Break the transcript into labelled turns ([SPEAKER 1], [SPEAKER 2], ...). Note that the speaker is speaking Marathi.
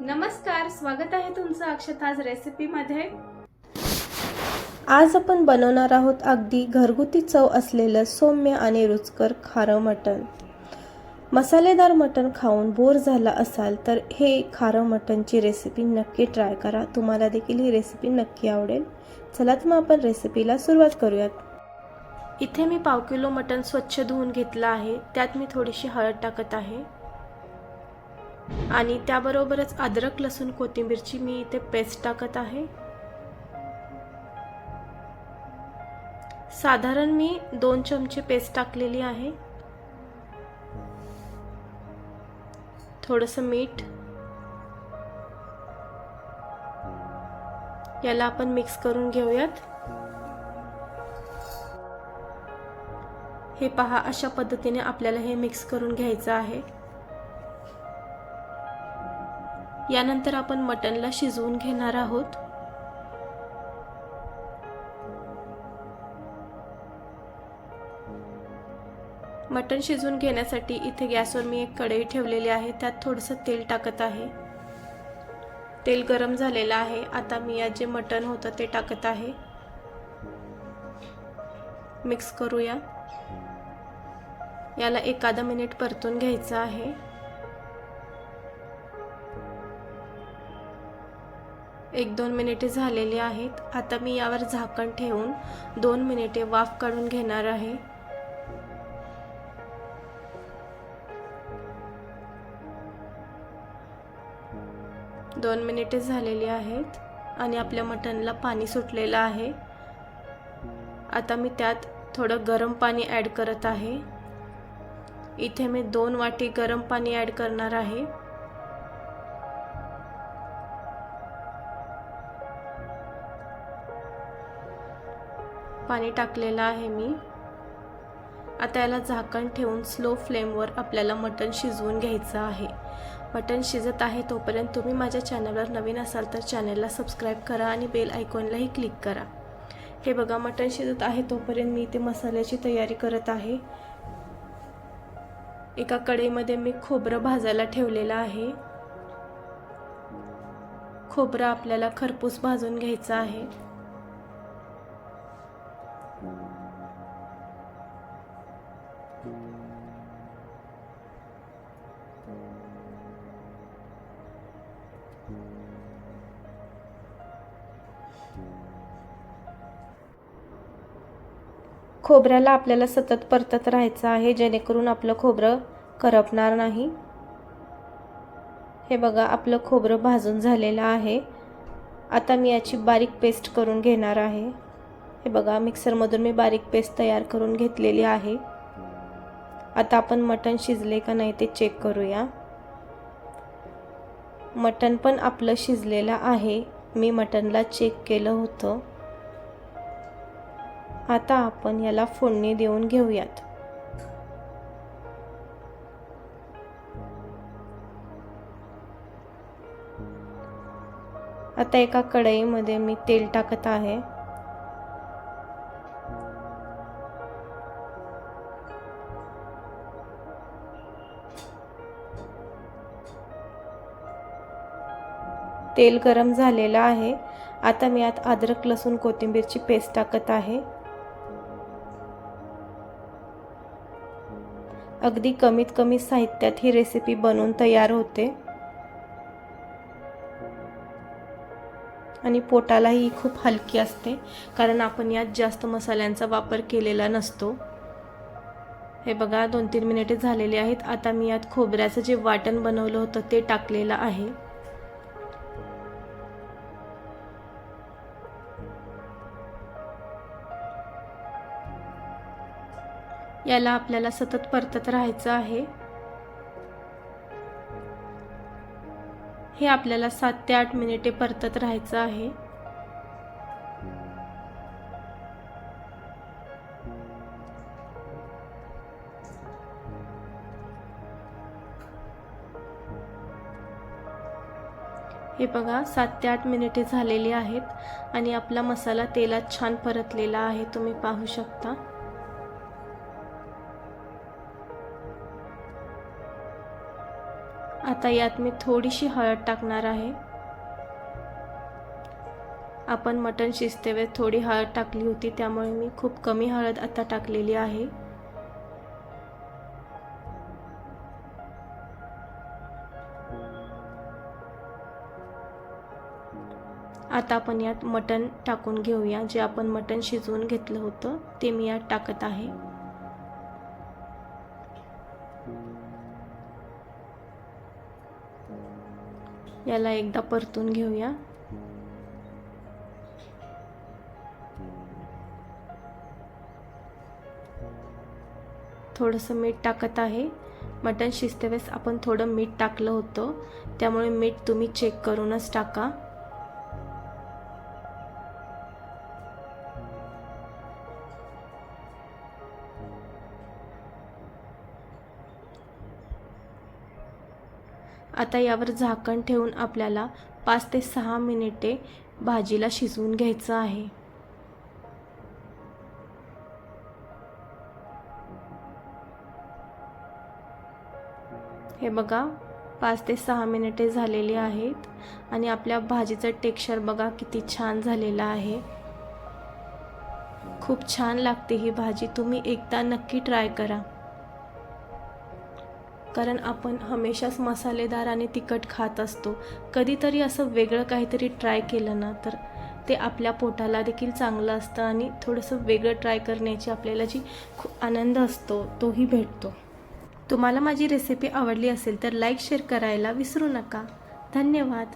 [SPEAKER 1] नमस्कार स्वागत आहे तुमचं अक्षताज रेसिपीमध्ये
[SPEAKER 2] आज आपण बनवणार आहोत अगदी घरगुती चव असलेलं सौम्य आणि रुचकर खारं मटण. मसालेदार मटण खाऊन बोर झाला असाल तर हे खारं मटणची रेसिपी नक्की ट्राय करा. तुम्हाला देखील ही रेसिपी नक्की आवडेल. चला तर मग आपण रेसिपीला सुरुवात करूयात. इथे मी पाव किलो मटण स्वच्छ धुवून घेतलं आहे. त्यात मी थोडीशी हळद टाकत आहे. आणि त्याबरोबरच अद्रक लसूण कोथिंबीरची मी इथे पेस्ट टाकत आहे. साधारण मी दोन चमचे पेस्ट टाकलेली आहे. थोडंसं मीठ. याला आपण मिक्स करून घेऊयात. हे पहा अशा पद्धतीने आपल्याला हे मिक्स करून घ्यायचं आहे. यानंतर आपण मटनला शिजवून घेणार आहोत. मटण शिजवून घेण्यासाठी इथे गॅसवर मी एक कढई ठेवलेली आहे त्यात थोडंसं तेल टाकत आहे. तेल गरम झालेलं आहे आता मी यात जे मटण होतं ते टाकत आहे. मिक्स करूया. याला एखादा मिनिट परतून घ्यायचं आहे. एक दोन मिनिटे झालेली आहेत. आता मी यावर झाकण ठेवून दोन मिनिटे वाफ काढून घेणार आहे. दोन मिनिटे झालेली आहेत आणि आपल्या मटनला पाणी सुटलेलं आहे. आता मी त्यात थोडं गरम पाणी ॲड करत आहे. इथे मी दोन वाटी गरम पाणी ॲड करणार आहे. पाणी टाकलेलं आहे मी. आता याला झाकण ठेवून स्लो फ्लेमवर आपल्याला मटण शिजवून घ्यायचं आहे. मटण शिजत आहे तोपर्यंत तुम्ही माझ्या चॅनलवर नवीन असाल तर चॅनलला सबस्क्राईब करा आणि बेल आयकॉनलाही क्लिक करा. हे बघा मटण शिजत आहे तोपर्यंत मी इथे मसाल्याची तयारी करत आहे. एका कढईमध्ये मी खोबरं भाजायला ठेवलेलं आहे. खोबरं आपल्याला खरपूस भाजून घ्यायचं आहे. खोबऱ्याला आपल्याला सतत परतत राहायचं आहे जेणेकरून आपलं खोबरं करपणार नाही. हे बघा आपलं खोबरं भाजून झालेलं आहे. आता मी याची बारीक पेस्ट करून घेणार आहे. हे बघा मिक्सरमधून मी बारीक पेस्ट तयार करून घेतलेली आहे. आता आपण मटण शिजले का नाही ते चेक करूया. मटण पण आपलं शिजलेलं आहे. मी मटणला चेक केलं होतं. आता आपण याला फोडणी देऊन घेऊयात. आता एका कढईमध्ये मी तेल टाकत आहे. तेल गरम झालेलं आहे. आता मी यात अद्रक लसूण कोथिंबीरची पेस्ट टाकत आहे. अगदी कमीत कमी साहित्यात ही रेसिपी बनवून तयार होते. आणि पोटालाही खूप हलकी असते कारण आपण यात जास्त मसाल्यांचा वापर केलेला नसतो. हे बघा दोन तीन मिनिटे झालेले आहेत. आता मी यात खोबऱ्याचं जे वाटण बनवलं होतं ते टाकलेलं आहे. याला आपल्याला सतत परतत राहायचं आहे. हे आपल्याला सात ते आठ मिनिटे परतत राहायचं आहे. हे बघा सात ते आठ मिनिटे झालेली आहेत आणि आपला मसाला तेलात छान परतलेला आहे. तुम्ही पाहू शकता. आता यात मी थोडीशी हळद टाकणार आहे. आपण मटण शिजतेवेळेस थोडी हळद टाकली होती त्यामुळे मी खूप कमी हळद आता टाकलेली आहे. आता आपण यात मटण टाकून घेऊया जे आपण मटण शिजवून घेतलं होतं ते मी यात टाकत आहे. याला एकदा परतून घेऊया. थोडंसं मीठ टाकत आहे. मटण शिजतेवेळेस आपण थोडं मीठ टाकलं होतं. त्यामुळे मीठ तुम्ही चेक करूनच टाका. आता यावर झाकण ठेवून आपल्याला पाच ते सहा मिनिटे भाजीला शिजवून घ्यायचं आहे. हे बघा पाच ते सहा मिनिटे झालेली आहेत आणि आपल्या भाजीचं टेक्स्चर बघा किती छान झालेलं आहे. खूप छान लागते ही भाजी तुम्ही एकदा नक्की ट्राय करा. कारण आपण हमेशाच मसालेदार आणि तिखट खात असतो. कधीतरी असं वेगळं काहीतरी ट्राय केलं ना तर ते आपल्या पोटाला देखील चांगलं असतं आणि थोडंसं वेगळं ट्राय करण्याची आपल्याला जी खूप आनंद असतो तोही भेटतो. तुम्हाला माझी रेसिपी आवडली असेल तर लाईक शेअर करायला विसरू नका. धन्यवाद.